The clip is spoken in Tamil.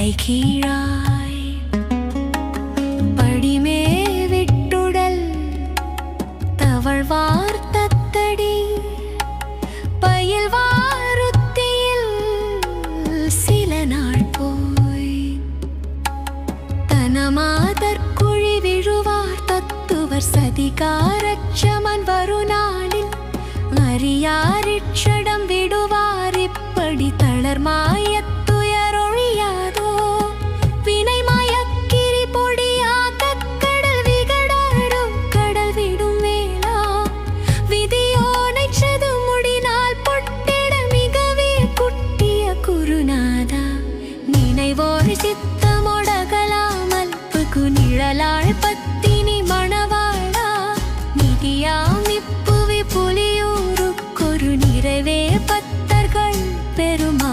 தலை கீழாய் படிமே விட்டுடல் தவழ்வார் தத்தடி பயில் வாருத்தியில் சில நாள் போய் தனமாதற்குழி விழுவார் தத்துவர் சதிகாரட்சமன் வருநாளில் அறியாரிட்சடம் விடுவார் இப்படி தளர்மா மாறி சித்தமொடகலாமல் புகு நிழலாள் பத்தினி மணவாழா நிதியாம் இப்புவி புலியூருக்கொரு நிறைவே பத்தர்கள் பெருமா.